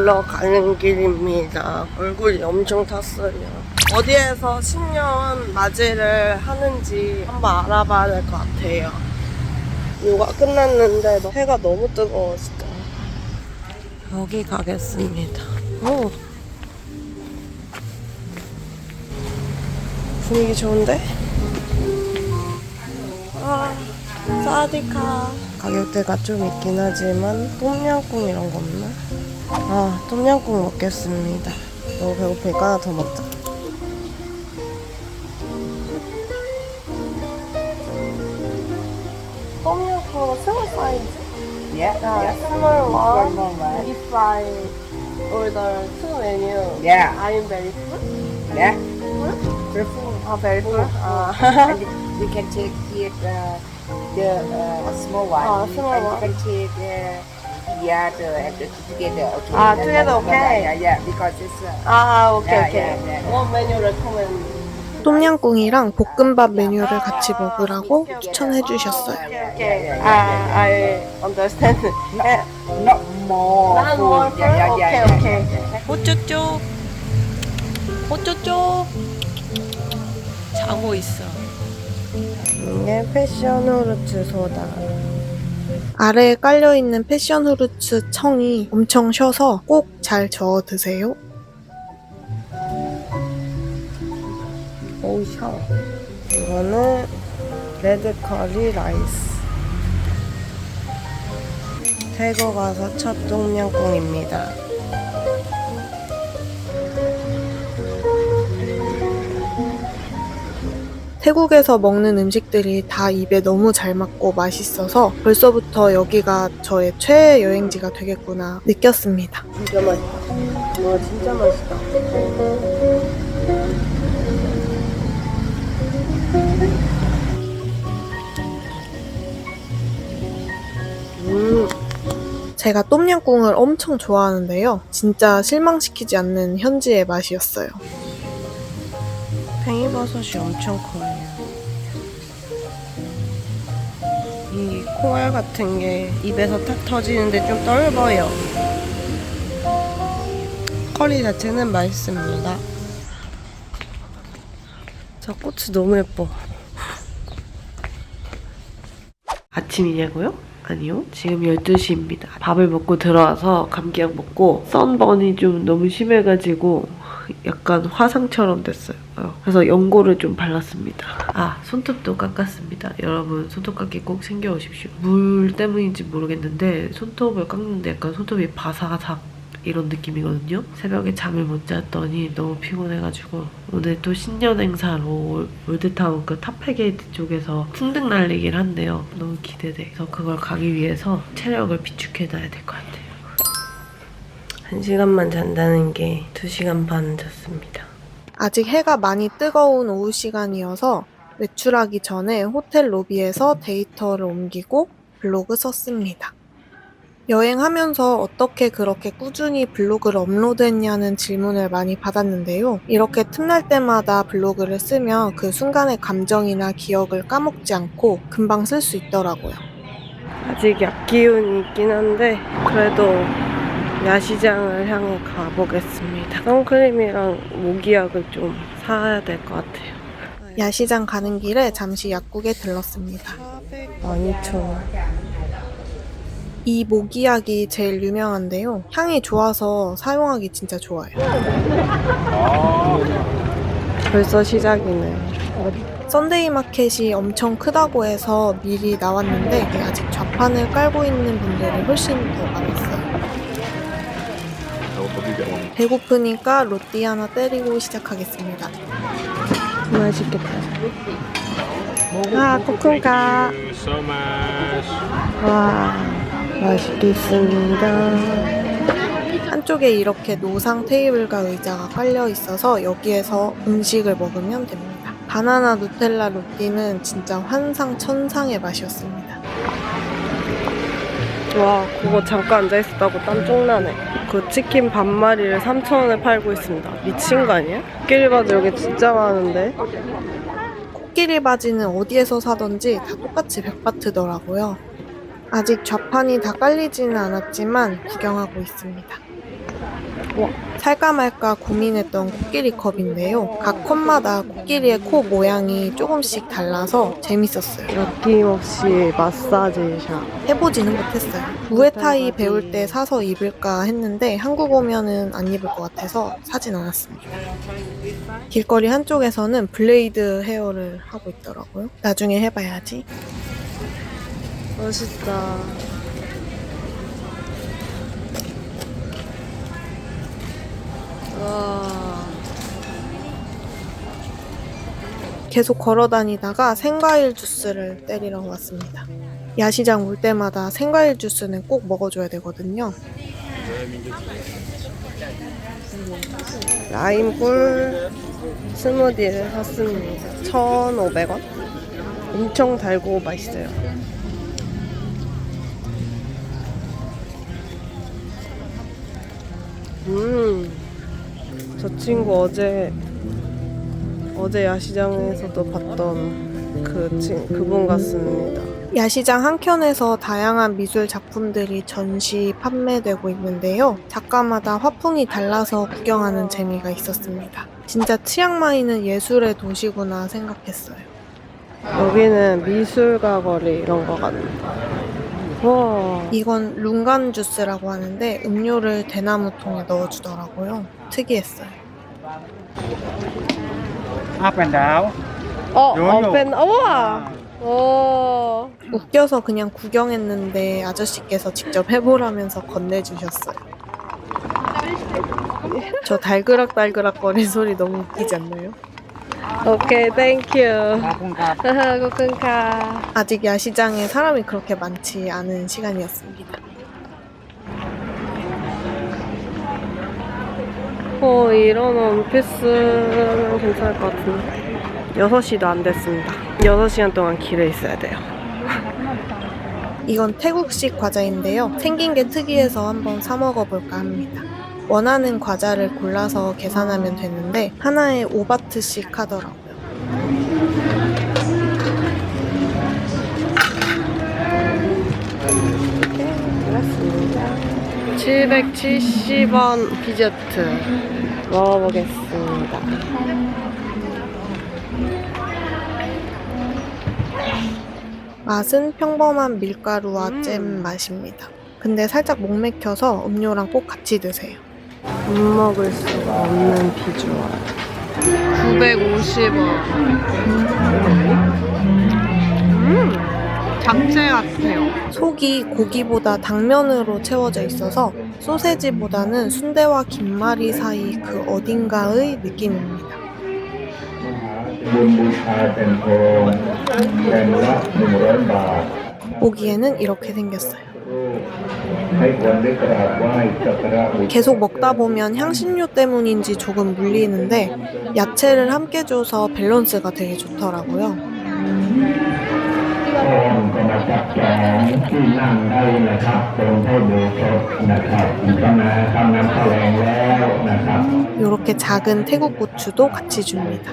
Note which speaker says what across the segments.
Speaker 1: 요가하러 가는 길입니다. 얼굴이 엄청 탔어요. 어디에서 신년 맞이를 하는지 한번 알아봐야 될 것 같아요. 요가 끝났는데 해가 너무 뜨거워 진짜. 여기 가겠습니다. 오. 분위기 좋은데? 아, 사디카. 가격대가 좀 있긴 하지만 똠양꿍 이런 거 없나? 아, 똠양꿍 먹겠습니다. 너무 배고프니까 하나 더 먹자. 똠양꿍 스몰 사이즈?
Speaker 2: Yeah, yeah.
Speaker 1: 스몰 원.
Speaker 2: Small one.
Speaker 1: If I order two menu,
Speaker 2: Yeah.
Speaker 1: I'm very full.
Speaker 2: Yeah.
Speaker 1: Full?
Speaker 2: Careful.
Speaker 1: 아, very full. 아.
Speaker 2: And you can take it uh, the uh, small one.
Speaker 1: Oh, small
Speaker 2: and
Speaker 1: one.
Speaker 2: You can take uh, the other and the together. Okay.
Speaker 1: Ah,
Speaker 2: Yeah,
Speaker 1: together,
Speaker 2: yeah,
Speaker 1: okay.
Speaker 2: Yeah, yeah, because it's. Uh,
Speaker 1: 아, 오케이,
Speaker 2: Yeah,
Speaker 1: 오케이.
Speaker 2: yeah, yeah.
Speaker 1: What menu recommend?
Speaker 3: 똠양꿍이랑 볶음밥 메뉴를 같이 먹으라고 추천해 주셨어요.
Speaker 1: 오케이, 오케이. 아, I understand. 예,
Speaker 2: not more.
Speaker 1: Not
Speaker 2: food.
Speaker 1: more
Speaker 2: Yeah, yeah,
Speaker 1: food?
Speaker 2: yeah,
Speaker 1: Okay,
Speaker 2: yeah,
Speaker 1: okay.
Speaker 2: yeah, yeah.
Speaker 4: 호쪼쪼 호쪼쪼 자고 있어
Speaker 1: 이게 패션 후르츠 소다.
Speaker 3: 아래에 깔려있는 패션 후르츠 청이 엄청 셔서 꼭 잘 저어 드세요.
Speaker 1: 오우, 샤워. 이거는 레드 커리 라이스. 태국 가서 첫 똥냥꿍입니다.
Speaker 3: 태국에서 먹는 음식들이 다 입에 너무 잘 맞고 맛있어서 벌써부터 여기가 저의 최애 여행지가 되겠구나 느꼈습니다.
Speaker 1: 진짜 맛있다. 와, 진짜 맛있다. 음,
Speaker 3: 제가 똠양꿍을 엄청 좋아하는데요. 진짜 실망시키지 않는 현지의 맛이었어요.
Speaker 1: 팽이버섯이 엄청 커요. 이 콩알 같은 게 입에서 탁 터지는데 좀 떫어요. 커리 자체는 맛있습니다. 저 꽃이 너무 예뻐. 아침이냐고요? 아니요. 지금 12시입니다. 밥을 먹고 들어와서 감기약 먹고 선번이 좀 너무 심해가지고 약간 화상처럼 됐어요. 어, 그래서 연고를 좀 발랐습니다. 아, 손톱도 깎았습니다. 여러분, 손톱 깎기 꼭 챙겨오십시오. 물 때문인지 모르겠는데 손톱을 깎는데 약간 손톱이 바사삭 이런 느낌이거든요. 새벽에 잠을 못 잤더니 너무 피곤해가지고 오늘 또 신년 행사로 올드타운 그 탑페게이트 쪽에서 풍등 날리기를 한대요. 너무 기대돼. 그래서 그걸 가기 위해서 체력을 비축해놔야 될 것 같아요. 한 시간만 잔다는 게두 시간 반 잤습니다.
Speaker 3: 아직 해가 많이 뜨거운 오후 시간이어서 외출하기 전에 호텔 로비에서 데이터를 옮기고 블로그 썼습니다. 여행하면서 어떻게 그렇게 꾸준히 블로그를 업로드했냐는 질문을 많이 받았는데요. 이렇게 틈날 때마다 블로그를 쓰면 그 순간의 감정이나 기억을 까먹지 않고 금방 쓸 수 있더라고요.
Speaker 1: 아직 약기운이 있긴 한데 그래도 야시장을 향해 가보겠습니다. 선크림이랑 모기약을 좀 사야 될 것 같아요.
Speaker 3: 야시장 가는 길에 잠시 약국에 들렀습니다.
Speaker 1: 12,000원.
Speaker 3: 이 모기약이 제일 유명한데요. 향이 좋아서 사용하기 진짜 좋아요.
Speaker 1: 벌써 시작이네.
Speaker 3: 썬데이 마켓이 엄청 크다고 해서 미리 나왔는데 아직 좌판을 깔고 있는 분들이 훨씬 더 많았어요. 배고프니까 로띠 하나 때리고 시작하겠습니다.
Speaker 1: 맛있겠다. 아,
Speaker 5: much.
Speaker 1: 와, 맛있겠습니다.
Speaker 3: 한쪽에 이렇게 노상 테이블과 의자가 깔려 있어서 여기에서 음식을 먹으면 됩니다. 바나나 누텔라 로띠는 진짜 환상 천상의 맛이었습니다.
Speaker 1: 와, 그거 잠깐 앉아 있었다고 땀 나네. 그 치킨 반마리를 3,000원에 팔고 있습니다. 미친 거 아니야? 끼리 봐도 여기 진짜 많은데?
Speaker 3: 코끼리 바지는 어디에서 사던지 다 똑같이 백바트더라고요. 아직 좌판이 다 깔리지는 않았지만 구경하고 있습니다. 살까 말까 고민했던 코끼리 컵인데요. 각 컵마다 코끼리의 코 모양이 조금씩 달라서 재밌었어요.
Speaker 1: 아낌없이 마사지 샵.
Speaker 3: 해보지는 못했어요. 무에타이 배울 때 사서 입을까 했는데 한국 오면은 안 입을 것 같아서 사진 않았습니다. 길거리 한쪽에서는 블레이드 헤어를 하고 있더라고요. 나중에 해봐야지.
Speaker 1: 멋있다. 와.
Speaker 3: 계속 걸어 다니다가 생과일 주스를 때리러 왔습니다. 야시장 올 때마다 생과일 주스는 꼭 먹어줘야 되거든요.
Speaker 1: 라임 꿀 스무디를 샀습니다. 1,500원? 엄청 달고 맛있어요. 음, 저 친구 어제 어제 야시장에서도 봤던 그 친, 그분 같습니다.
Speaker 3: 야시장 한켠에서 다양한 미술 작품들이 전시 판매되고 있는데요. 작가마다 화풍이 달라서 구경하는 재미가 있었습니다. 진짜 치앙마이는 예술의 도시구나 생각했어요.
Speaker 1: 여기는 미술가 거리 이런 거 같네. 와,
Speaker 3: 이건 룽간 주스라고 하는데 음료를 대나무 통에 넣어주더라고요. 특이했어요.
Speaker 4: up and down.
Speaker 1: 어,
Speaker 4: 요요.
Speaker 1: 어펜, 우와, 오,
Speaker 3: 웃겨서 그냥 구경했는데 아저씨께서 직접 해보라면서 건네주셨어요. 저 달그락달그락 거리는 소리 너무 웃기지 않나요?
Speaker 1: 오케이, 땡큐. 고큰카.
Speaker 3: 아직 야시장에 사람이 그렇게 많지 않은 시간이었습니다.
Speaker 1: 어, 이런 원피스는 괜찮을 것 같은데. 6시도 안 됐습니다. 6시간 동안 길에 있어야 돼요.
Speaker 3: 이건 태국식 과자인데요. 생긴 게 특이해서 한번 사 먹어볼까 합니다. 원하는 과자를 골라서 계산하면 되는데 하나에 5바트씩 하더라고요.
Speaker 1: 그렇습니다. 770원 디저트 먹어보겠습니다.
Speaker 3: 맛은 평범한 밀가루와
Speaker 1: 음.
Speaker 3: 잼 맛입니다. 근데 살짝 목 맥혀서 음료랑 꼭 같이 드세요.
Speaker 1: 못 먹을 수가 없는 비주얼. 950원. 음 잡채 같아요.
Speaker 3: 속이 고기보다 당면으로 채워져 있어서 소세지보다는 순대와 김말이 사이 그 어딘가의 느낌입니다. 보기에는 이렇게 생겼어요. 계속 먹다 보면 향신료 때문인지 조금 물리는데 야채를 함께 줘서 밸런스가 되게 좋더라고요. 이렇게 작은 태국 고추도 같이 줍니다.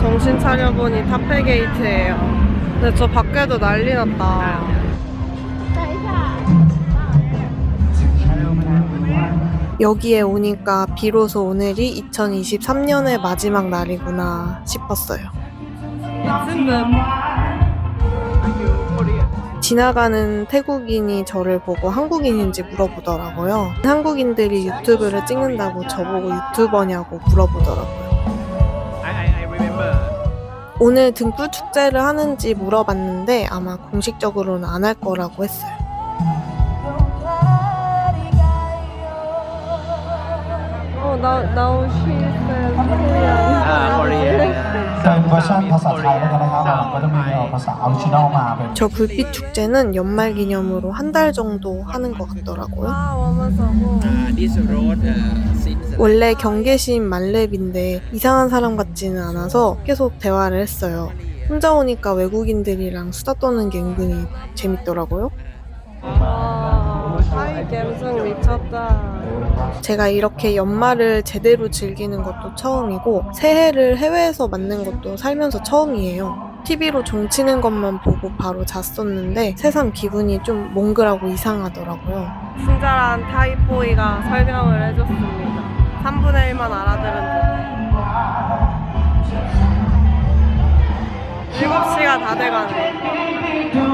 Speaker 1: 정신 차려보니 타페 게이트예요. 근데 저 밖에도 난리 났다.
Speaker 3: 여기에 오니까 비로소 오늘이 2023년의 마지막 날이구나 싶었어요. 지나가는 태국인이 저를 보고 한국인인지 물어보더라고요. 한국인들이 유튜브를 찍는다고 저보고 유튜버냐고 물어보더라고요. 오늘 등불 축제를 하는지 물어봤는데 아마 공식적으로는 안 할 거라고 했어요.
Speaker 1: 어, 나,
Speaker 4: ah Korea so
Speaker 6: เป็นเวอร์ชันภาษาไทยแล้วกันนะครับก็จะมีเอ่อภาษาออริจินอลมาเป็น
Speaker 3: 저 불빛 축제는 연말 기념으로 한 달 정도 하는 것 같더라고요.
Speaker 7: this road uh, since
Speaker 3: 원래 경계심 만렙인데 이상한 사람 같지는 않아서 계속 대화를 했어요. 혼자 오니까 외국인들이랑 수다 떠는 게 은근히 재밌더라고요.
Speaker 1: 감성 미쳤다.
Speaker 3: 제가 이렇게 연말을 제대로 즐기는 것도 처음이고 새해를 해외에서 맞는 것도 살면서 처음이에요. TV로 종치는 것만 보고 바로 잤었는데 새삼 기분이 좀 몽글하고 이상하더라고요.
Speaker 1: 친절한 타이보이가 설명을 해줬습니다. 3분의 1만 알아들은 듯. 7시가 다 돼가네.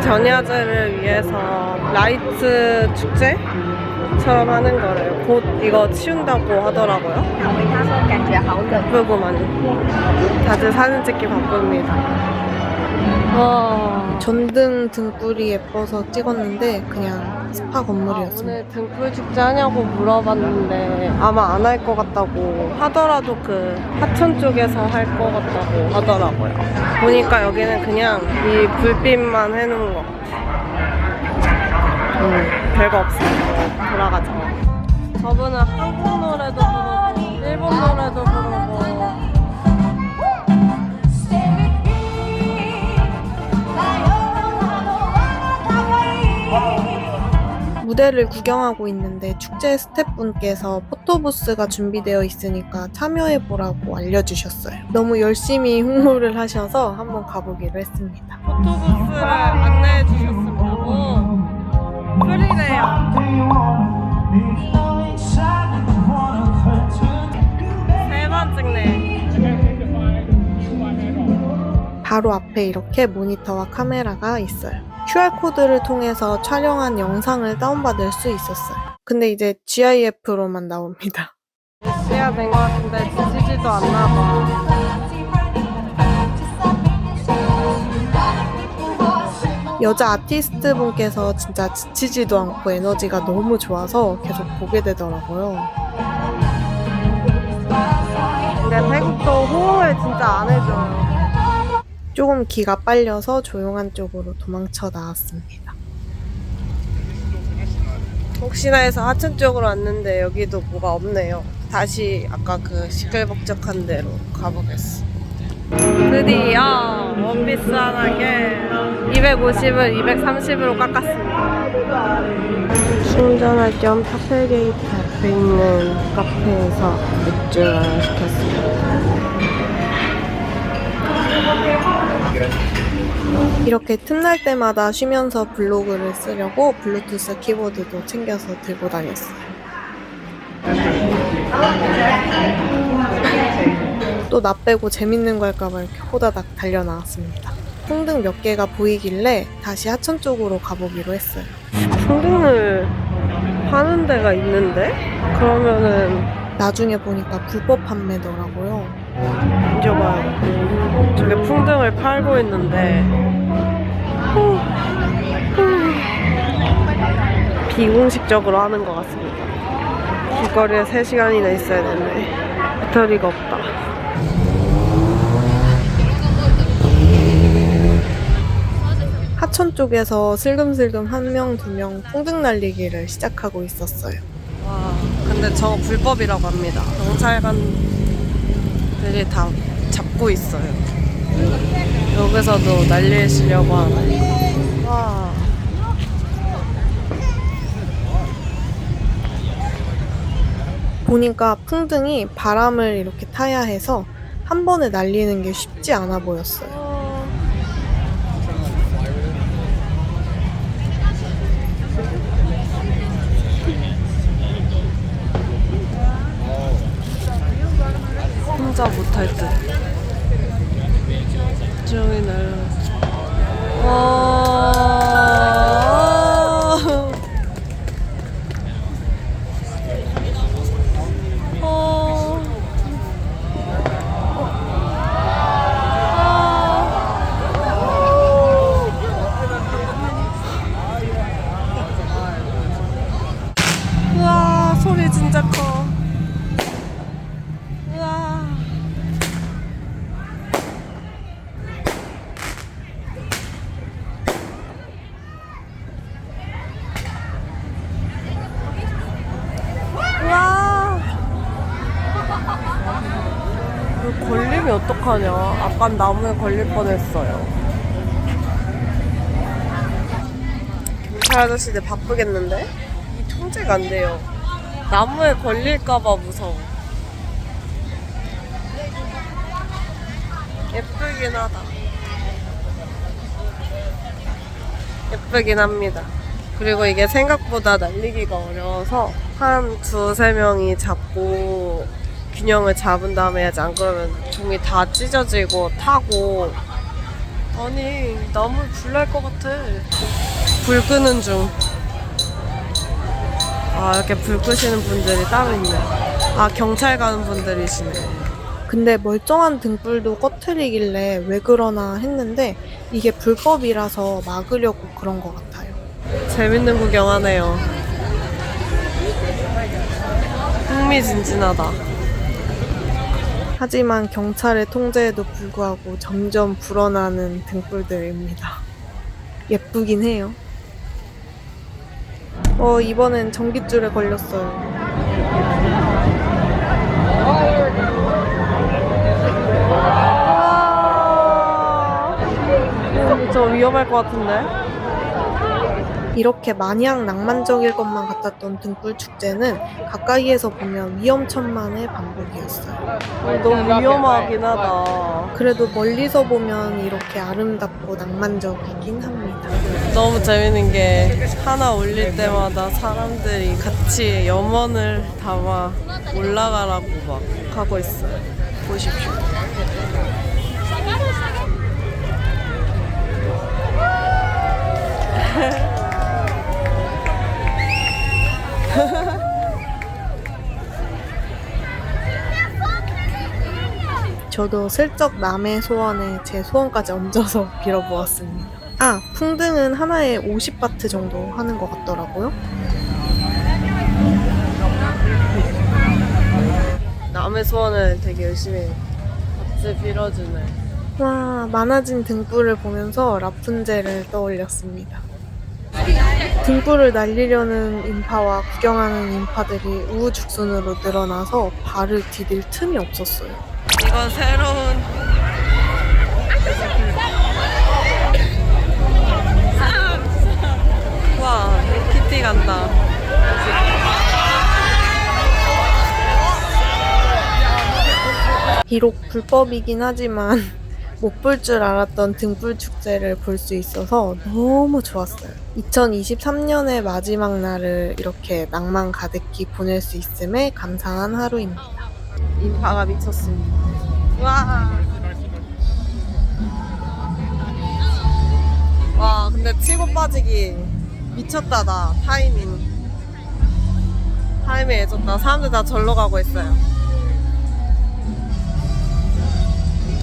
Speaker 1: 전야제를 위해서 라이트 축제처럼 하는 거를 곧 이거 치운다고 하더라고요. 예쁘고만 다들 사진 찍기 바쁩니다. 와
Speaker 3: 전등 등불이 예뻐서 찍었는데 그냥 스파 건물이었어요.
Speaker 1: 오늘 등불 축제 하냐고 물어봤는데 아마 안 할 것 같다고 하더라도 그 하천 쪽에서 할 것 같다고 하더라고요. 보니까 여기는 그냥 이 불빛만 해놓은 것 같아. 음, 별거 없어. 돌아가자. 저분은 한국 노래도 부르고 일본 노래도 부르고
Speaker 3: 무대를 구경하고 있는데 축제 스태프분께서 포토부스가 준비되어 있으니까 참여해보라고 알려주셨어요. 너무 열심히 홍보를 하셔서 한번 가보기로 했습니다.
Speaker 1: 포토부스를 안내해 주셨습니다. 오. 세번 찍네.
Speaker 3: 바로 앞에 이렇게 모니터와 카메라가 있어요. QR코드를 통해서 촬영한 영상을 다운받을 수 있었어요. 근데 이제 GIF로만 나옵니다.
Speaker 1: 시야 된 것 같은데 지지지도 않나 봐.
Speaker 3: 여자 아티스트 분께서 진짜 지치지도 않고 에너지가 너무 좋아서 계속 보게 되더라고요.
Speaker 1: 근데 태국도 호응을 진짜 안 해줘요.
Speaker 3: 조금 기가 빨려서 조용한 쪽으로 도망쳐 나왔습니다.
Speaker 1: 혹시나 해서 하천 쪽으로 왔는데 여기도 뭐가 없네요. 다시 아까 그 시끌벅적한 데로 가보겠어. 드디어 원피스 하나게 250을 230으로 깎았습니다. 충전할 겸 타펠게이트 앞에 있는 카페에서 맥주를 시켰습니다.
Speaker 3: 이렇게 틈날 때마다 쉬면서 블로그를 쓰려고 블루투스 키보드도 챙겨서 들고 다녔어요. 또 나 빼고 재밌는 거 할까봐 이렇게 호다닥 달려 나왔습니다. 풍등 몇 개가 보이길래 다시 하천 쪽으로 가보기로 했어요.
Speaker 1: 풍등을 파는 데가 있는데? 그러면은
Speaker 3: 나중에 보니까 불법 판매더라고요.
Speaker 1: 잊어봐요. 저게 풍등을 팔고 있는데 후, 후. 비공식적으로 하는 것 같습니다. 길거리에 3시간이나 있어야 되네. 배터리가 없다.
Speaker 3: 하천 쪽에서 슬금슬금 한 명, 두 명 풍등 날리기를 시작하고 있었어요.
Speaker 1: 와, 근데 저거 불법이라고 합니다. 경찰관 들이 다 잡고 있어요. 여기서도 날리시려고 하네. 와.
Speaker 3: 보니까 풍등이 바람을 이렇게 타야 해서 한 번에 날리는 게 쉽지 않아 보였어요.
Speaker 1: 어떡하냐. 아까 나무에 걸릴 뻔했어요. 경찰 아저씨들 바쁘겠는데? 이 통제가 안 돼요. 나무에 걸릴까봐 무서워. 예쁘긴 하다. 예쁘긴 합니다. 그리고 이게 생각보다 날리기가 어려워서 한 두세 명이 잡고 균형을 잡은 다음에 해야지 안 그러면 종이 다 찢어지고 타고 아니 나무 불날 것 같아 불 끄는 중 아, 이렇게 불 끄시는 분들이 따로 있네. 아, 경찰 가는 분들이시네.
Speaker 3: 근데 멀쩡한 등불도 꺼트리길래 왜 그러나 했는데 이게 불법이라서 막으려고 그런 것 같아요.
Speaker 1: 재밌는 구경하네요. 흥미진진하다.
Speaker 3: 하지만 경찰의 통제에도 불구하고 점점 불어나는 등불들입니다. 예쁘긴 해요. 어, 이번엔 전깃줄에 걸렸어요.
Speaker 1: 음, 저 위험할 것 같은데?
Speaker 3: 이렇게 마냥 낭만적일 것만 같았던 등불 축제는 가까이에서 보면 위험천만의 반복이었어요.
Speaker 1: 어, 너무 위험하긴 하다.
Speaker 3: 그래도 멀리서 보면 이렇게 아름답고 낭만적이긴 합니다.
Speaker 1: 너무 재밌는 게 하나 올릴 때마다 사람들이 같이 염원을 담아 올라가라고 막 하고 있어요. 보십시오.
Speaker 3: 저도 슬쩍 남의 소원에 제 소원까지 얹어서 빌어보았습니다. 아, 풍등은 하나에 50바트 정도 하는 것 같더라고요.
Speaker 1: 남의 소원을 되게 열심히 같이 빌어주네.
Speaker 3: 와, 많아진 등불을 보면서 라푼젤을 떠올렸습니다. 등불을 날리려는 인파와 구경하는 인파들이 우후죽순으로 늘어나서 발을 디딜 틈이 없었어요.
Speaker 1: 이건 새로운 와 키티 간다.
Speaker 3: 비록 불법이긴 하지만 못 볼 줄 알았던 등불 축제를 볼 수 있어서 너무 좋았어요. 2023년의 마지막 날을 이렇게 낭만 가득히 보낼 수 있음에 감사한 하루입니다.
Speaker 1: 인파가 미쳤습니다. 와. 와, 근데 치고 빠지기 미쳤다, 나. 타이밍. 타이밍 해줬다. 사람들 다 절로 가고 있어요.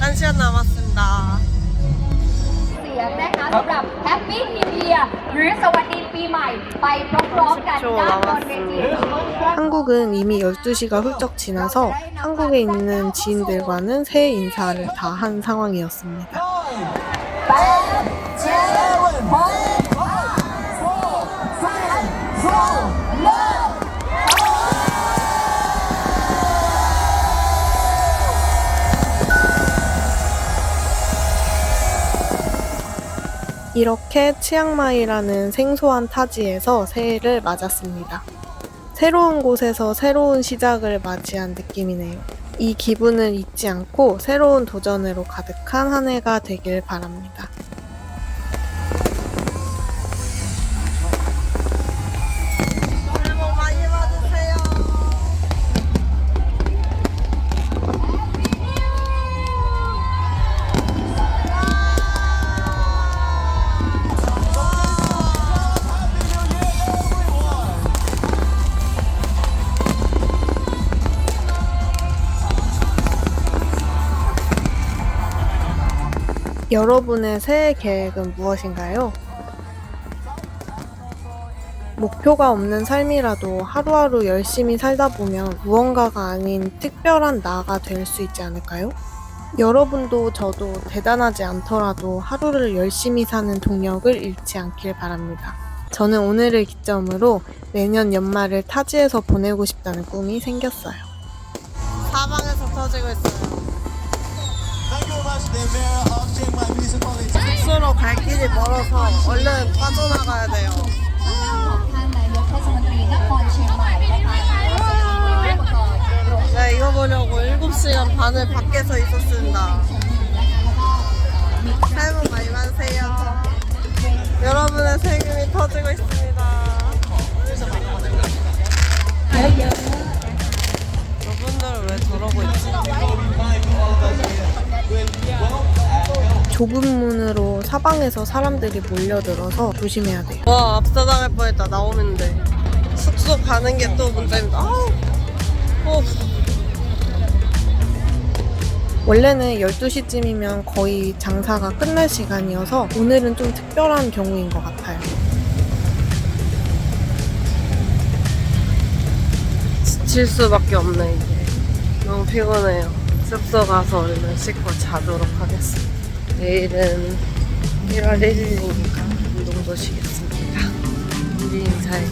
Speaker 1: 한 시간 남았습니다.
Speaker 8: เสียงนะคะสำหรับ Happy New Year หรือสวัสดีปีใหม่ ไปพร้อมๆกันด้านบนเวที
Speaker 3: 한국은 이미 12시가 훌쩍 지나서 한국에 있는 지인들과는 새해 인사를 다 한 상황이었습니다. 이렇게 치앙마이라는 생소한 타지에서 새해를 맞았습니다. 새로운 곳에서 새로운 시작을 맞이한 느낌이네요. 이 기분을 잊지 않고 새로운 도전으로 가득한 한 해가 되길 바랍니다. 여러분의 새해 계획은 무엇인가요? 목표가 없는 삶이라도 하루하루 열심히 살다 보면 무언가가 아닌 특별한 나가 될 수 있지 않을까요? 여러분도 저도 대단하지 않더라도 하루를 열심히 사는 동력을 잃지 않길 바랍니다. 저는 오늘을 기점으로 내년 연말을 타지에서 보내고 싶다는 꿈이 생겼어요.
Speaker 1: 사방에서 터지고 있어요. 숙소로 갈 길이 멀어서 얼른 빠져나가야 돼요. 네, 이거 보려고 7시간 반을 밖에서 있었습니다. 할머 많이 받으세요. 여러분의 세금이 터지고 있습니다. 좁은 문으로 사방에서 사람들이 몰려들어서 조심해야 돼요. 와, 압사당할 뻔했다. 나오면 돼. 숙소 가는 게 또 문제입니다. 아우. 어. 원래는 12시쯤이면 거의 장사가 끝날 시간이어서 오늘은 좀 특별한 경우인 것 같아요. 지칠 수밖에 없네, 이게. 너무 피곤해요. 숙소 가서 얼른 씻고 자도록 하겠습니다. 내일은 1월 1일이니까 운동도 쉬겠습니다. 우리 인사해.